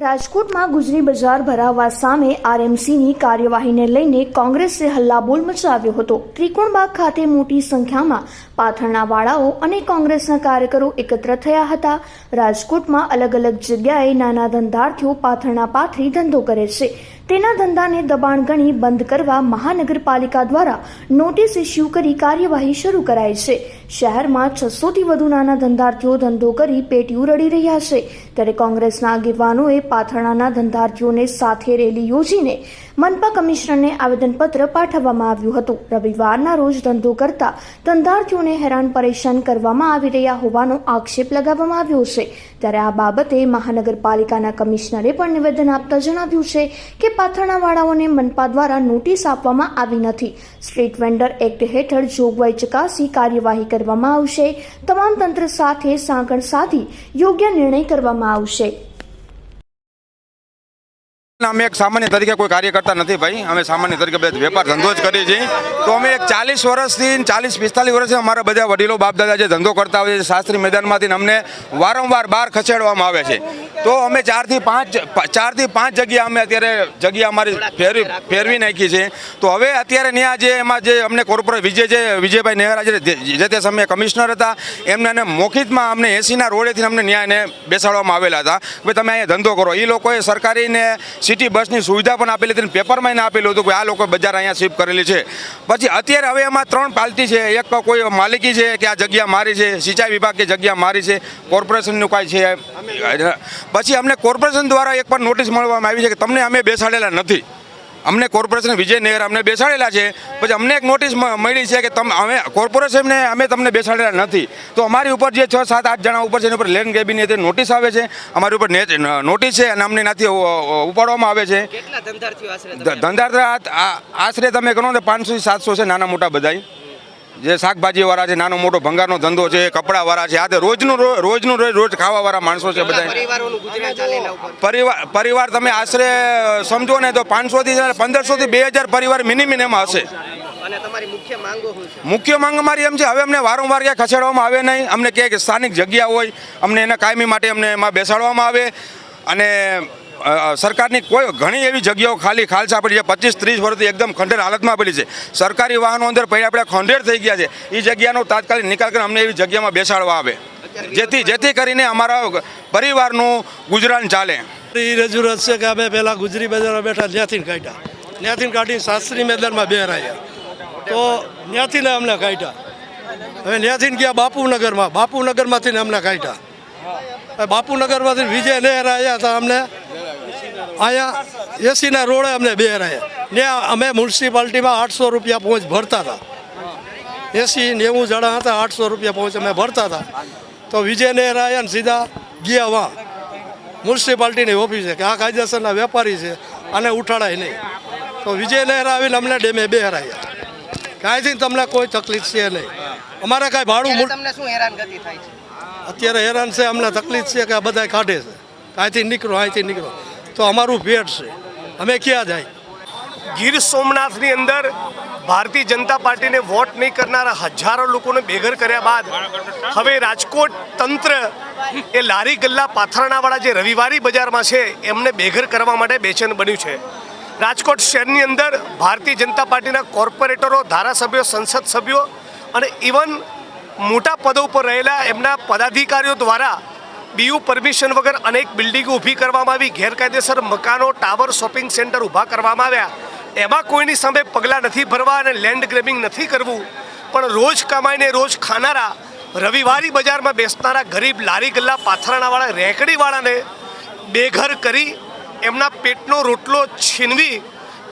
રાજકોટમાં ગુજરી બજાર ભરાવા સામે આરએમસીની કાર્યવાહીને લઈને કોંગ્રેસે હલ્લાબોલ મચાવ્યો હતો. ત્રિકોણબાગ ખાતે મોટી સંખ્યામાં પાથરણા વાળાઓ અને કોંગ્રેસના કાર્યકરો એકત્ર થયા હતા. રાજકોટમાં અલગ અલગ જગ્યાએ નાના ધંધાર્થીઓ પાથરણા પાથરી ધંધો કરે છે. તેના ધંધાને દબાણ ગણી બંધ કરવા મહાનગરપાલિકા દ્વારા નોટિસ ઇસ્યુ કરી કાર્યવાહી શરૂ કરાઈ છે. શહેરમાં છસોથી વધુ નાના ધંધાર્થીઓ ધંધો કરી પેટીયું રડી રહ્યા છે. ત્યારે કોંગ્રેસના આગેવાનોએ પાથરણાના ધંધાર્થીઓને સાથે રેલી યોજીને મનપા કમિશનરને આવેદનપત્ર પાઠવવામાં આવ્યું હતું. રવિવારના રોજ ધંધો કરતા ધંધાર્થીઓને હેરાન પરેશાન કરવામાં આવી રહ્યા હોવાનો આક્ષેપ લગાવવામાં આવ્યો છે. ત્યારે આ બાબતે મહાનગરપાલિકાના કમિશનરે પણ નિવેદન આપતા જણાવ્યું છે કે પાથરણાવાળાઓને મનપા દ્વારા નોટિસ આપવામાં આવી નથી. સ્ટ્રીટ વેન્ડર એક્ટ હેઠળ જોગવાઈ ચકાસી કાર્યવાહી કરવામાં આવશે. તમામ તંત્ર સાથે સાંકળ સાધી યોગ્ય નિર્ણય કરવામાં આવશે. અમે એક સામાન્ય તરીકે કોઈ કાર્ય કરતા નથી ભાઈ. અમે સામાન્ય તરીકે વેપાર ધંધો જ કરીએ છીએ. તો અમે એક ચાલીસ વર્ષથી ચાલીસ, પિસ્તાલીસ વર્ષથી અમારા બધા વડીલો બાપ દાદા જે ધંધો કરતા હોય છે, શાસ્ત્રી મેદાનમાંથી અમને વારંવાર બહાર ખસેડવામાં આવે છે. તો અમે ચારથી પાંચ ચારથી પાંચ જગ્યા અમે અત્યારે જગ્યા અમારી ફેરવી ફેરવી નાખી છે. તો હવે અત્યારે ત્યાં જે એમાં જે અમને કોર્પોરેટ વિજય જે, વિજયભાઈ નેહરા જે તે સમયે કમિશનર હતા, એમને એને મોખિતમાં અમને એસીના રોડેથી અમને ન્યાયને બેસાડવામાં આવેલા હતા. ભાઈ, તમે અહીંયા ધંધો કરો. એ લોકોએ સરકારીને, સિટી બસની સુવિધા પણ આપેલી હતી પેપરમાં એને આપેલું હતું કે આ લોકો બજાર અહીંયા શિફ્ટ કરેલી છે. પછી અત્યારે હવે એમાં ત્રણ પાલટી છે. એક કોઈ માલિકી છે કે આ જગ્યા મારી છે સિંચાઈ વિભાગ કે જગ્યા મારી છે કોર્પોરેશનનું કાંઈ છે? પછી અમને કોર્પોરેશન દ્વારા એક પણ નોટિસ મળવામાં આવી છે કે તમને અમે બેસાડેલા નથી. અમને કોર્પોરેશન વિજય નેહર અમને બેસાડેલા છે. પછી અમને એક નોટિસ મળી છે કે તમે અમે કોર્પોરેશનને અમે તમને બેસાડેલા નથી. તો અમારી ઉપર જે છ સાત આઠ જણા ઉપર છે એની ઉપર લેન્ડ ગેબીની નોટિસ આવે છે. અમારી ઉપર નોટિસ છે અને અમને એનાથી ઉપાડવામાં આવે છે. ધંધાર્થીઓ આશરે તમે? ગણો ને પાંચસો સાતસો છે નાના મોટા બધાય. જે શાકભાજીવાળા છે નાનો મોટો ભંગારનો ધંધો છે કપડાવાળા છે આ તે રોજનું રોજનું રોજ રોજ ખાવાવાળા માણસો છે બધા પરિવાર પરિવાર તમે આશરે સમજો ને તો પાંચસોથી પંદરસોથી બે હજાર પરિવાર મિનિમમ એમાં હશે. મુખ્ય માંગો અમારી એમ છે હવે અમને વારંવાર ક્યાંય ખસેડવામાં આવે નહીં. અમને ક્યાંય સ્થાનિક જગ્યા હોય અમને એના કાયમી માટે અમને એમાં બેસાડવામાં આવે. અને સરકારની કોઈ ઘણી એવી જગ્યાઓ ખાલી ખાલસા પડી છે. પચીસ ત્રીસ વર્ષથી એકદમ ખંડેર હાલતમાં પડી છે. સરકારી વાહનો અંદર પહેલાં આપણે ખંડેર થઈ ગયા છે. એ જગ્યાનો તાત્કાલિક નિકાલ કરીને અમને એવી જગ્યામાં બેસાડવા આવે. જેથી જેથી કરીને અમારા પરિવારનું ગુજરાન ચાલે. એ રજૂઆત છે કે અમે પહેલા ગુજરી બજારમાં બેઠા, ત્યાંથી કાઢ્યા. ત્યાંથી કાઢીને શાસ્ત્રી મેદાનમાં બેરાયા. તો ત્યાંથી અમને કાઢ્યા. હવે ત્યાંથી ગયા બાપુનગરમાં. બાપુનગરમાંથી અમને કાઢ્યા. બાપુનગરમાંથી વિજય નહેર આવ્યા હતા અમને. અહીંયા એસીના રોડે અમને બેરાયા ને અમે મ્યુનિસિપાલિટીમાં આઠસો રૂપિયા પહોંચ ભરતા હતા. એસી નેવું જણા હતા આઠસો રૂપિયા પહોંચ અમે ભરતા હતા. તો વિજય નહેર આવ્યા ને સીધા ગયા વાં મ્યુનિસિપાલિટીની ઓફિસે કે આ કાયદેસરના વેપારી છે આને ઉઠાડાય નહીં. તો વિજય નહેરા આવીને અમને ડેમે બે હરાયા. કાંઈથી તમને કોઈ તકલીફ છે નહીં. અમારે કાંઈ ભાડું તમને શું હેરાનગતિ થાય છે? અત્યારે હેરાન છે અમને તકલીફ છે કે આ બધા કાઢે છે. કાંઈથી નીકળો અહીંથી નીકળો. તો અમારું ભેટ છે. અમે ક્યાં જાય? ગીર સોમનાથની અંદર ભારતીય જનતા પાર્ટીને વોટ નહીં કરનારા હજારો લોકોને બેઘર કર્યા બાદ હવે રાજકોટ તંત્ર એ લારી ગલ્લા પાથરણાવાળા જે રવિવારી બજારમાં છે, એમને બેઘર કરવા માટે બેચેન બન્યું છે. રાજકોટ શહેરની અંદર ભારતીય જનતા પાર્ટીના કોર્પોરેટરો, ધારાસભ્યો, સંસદ સભ્યો અને ઇવન મોટા પદો ઉપર રહેલા એમના પદાધિકારીઓ દ્વારા બીયુ પરમિશન વગર અનેક બિલ્ડિંગો ઊભી કરવામાં આવી. ગેરકાયદેસર મકાનો, ટાવર, શોપિંગ સેન્ટર ઊભા કરવામાં આવ્યા. એમાં કોઈની સામે પગલાં નથી ભરવા અને લેન્ડ ગ્રેબિંગ નથી કરવું. પણ રોજ કમાઈને રોજ ખાનારા, રવિવારી બજારમાં બેસનારા ગરીબ લારી ગલ્લા પાથરણાવાળા રેંકડીવાળાને બેઘર કરી એમના પેટનો રોટલો છીનવી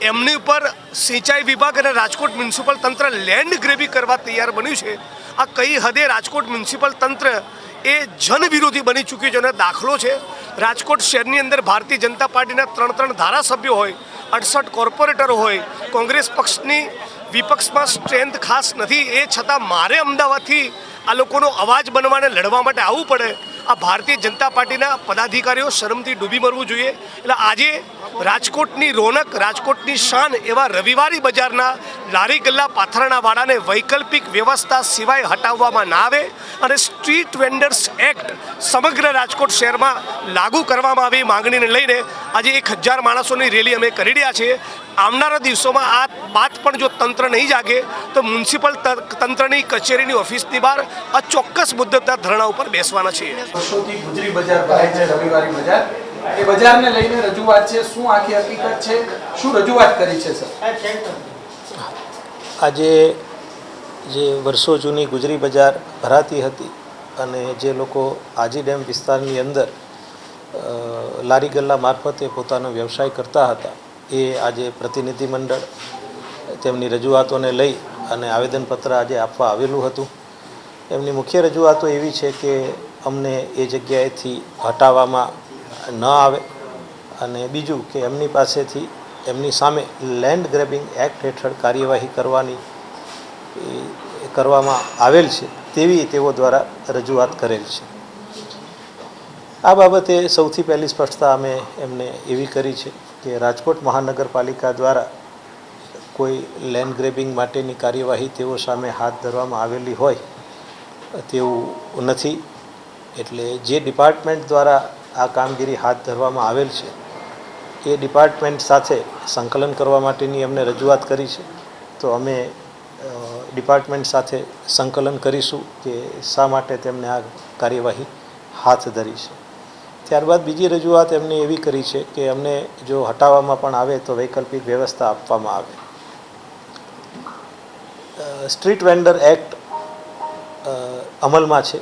એમની ઉપર સિંચાઈ વિભાગ અને રાજકોટ મ્યુનિસિપલ તંત્ર લેન્ડ ગ્રેબી કરવા તૈયાર બન્યું છે. આ કઈ હદે રાજકોટ મ્યુનિસિપલ તંત્ર એ જનવિરોધી બની ચૂક્યું છે અને દાખલો છે. રાજકોટ શહેરની અંદર ભારતીય જનતા પાર્ટીના ત્રણ ત્રણ ધારાસભ્યો હોય, અડસઠ કોર્પોરેટરો હોય, કોંગ્રેસ પક્ષની વિપક્ષમાં સ્ટ્રેન્થ ખાસ નથી, એ છતાં મારે અમદાવાદથી આ લોકોનો અવાજ બનવાને લડવા માટે આવવું પડે. આ ભારતીય જનતા પાર્ટીના પદાધિકારીઓ શરમથી ડૂબી મરવું જોઈએ. એટલે આજે રાજકોટની રોનક, રાજકોટની શાન એવા રવિવારી બજારના લારી ગલ્લા પાથરણાવાળાને વૈકલ્પિક વ્યવસ્થા સિવાય હટાવવામાં ના આવે અને સ્ટ્રીટ વેન્ડર્સ એક્ટ સમગ્ર રાજકોટ શહેરમાં લાગુ કરવામાં આવી માંગણીને લઈને આજે એક હજાર માણસોની રેલી અમે કરી રહ્યા છીએ. આવનારા દિવસોમાં આ વાત પણ જો તંત્ર નહીં જાગે, તો મ્યુનિસિપલ તંત્રની કચેરીની ઓફિસની બહાર આ ચોક્કસ મુદ્દતના ધરણા ઉપર બેસવાના છીએ. ગુજરી બજાર છે, રવિવારી બજાર. એ બજારને લઈને રજૂઆત છે શું આખી હકીકત છે શું રજૂઆત કરી છે સર? આજે જે વર્ષો જૂની ગુજરી બજાર ભરાતી હતી અને જે લોકો આજી ડેમ વિસ્તારની અંદર લારી ગલ્લા મારફતે પોતાનો વ્યવસાય કરતા હતા એ આજે પ્રતિનિધિ મંડળ તેમની રજૂઆતોને લઈ અને આવેદનપત્ર આજે આપવા આવેલું હતું. એમની મુખ્ય રજૂઆતો એવી છે કે અમને એ જગ્યાએથી હટાવવામાં ન આવે. અને બીજું કે એમની પાસેથી એમની સામે લેન્ડ ગ્રેબિંગ એક્ટ હેઠળ કાર્યવાહી કરવાની કરવામાં આવેલ છે તેવી તેઓ દ્વારા રજૂઆત કરેલ છે. આ બાબતે સૌથી પહેલી સ્પષ્ટતા અમે એમને એવી કરી છે કે રાજકોટ મહાનગરપાલિકા દ્વારા કોઈ લેન્ડ ગ્રેબિંગ માટેની કાર્યવાહી તેઓ સામે હાથ ધરવામાં આવેલી હોય તેવું નથી. એટલે જે ડિપાર્ટમેન્ટ દ્વારા આ કામગીરી હાથ ધરવામાં આવેલ છે. એ ડિપાર્ટમેન્ટ સાથે સંકલન કરવા માટેની અમને રજૂઆત કરી છે. તો અમે ડિપાર્ટમેન્ટ સાથે સંકલન કરીશું કે શા માટે તેમને આ કાર્યવાહી હાથ ધરી છે. ત્યારબાદ બીજી રજૂઆત એમને એવી કરી છે કે અમને જો હટાવવામાં પણ આવે તો વૈકલ્પિક વ્યવસ્થા આપવામાં આવે. સ્ટ્રીટ વેન્ડર એક્ટ અમલમાં છે.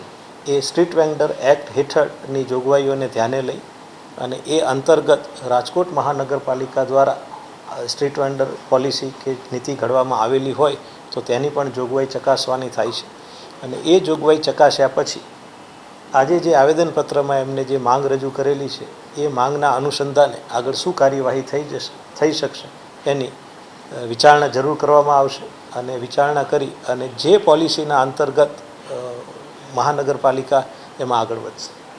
એ સ્ટ્રીટ વેન્ડર એક્ટ હેઠળની જોગવાઈઓને ધ્યાને લઈ અને એ અંતર્ગત રાજકોટ મહાનગરપાલિકા દ્વારા સ્ટ્રીટ વેન્ડર પોલિસી કે નીતિ ઘડવામાં આવેલી હોય તો તેની પણ જોગવાઈ ચકાસવાની થાય છે. અને એ જોગવાઈ ચકાસ્યા પછી આજે જે આવેદનપત્રમાં એમને જે માંગ રજૂ કરેલી છે, એ માંગના અનુસંધાને આગળ શું કાર્યવાહી થઈ જશે, થઈ શકશે એની વિચારણા જરૂર કરવામાં આવશે અને વિચારણા કરી અને જે પોલિસીના અંતર્ગત મહાનગરપાલિકા એમાં આગળ વધશે.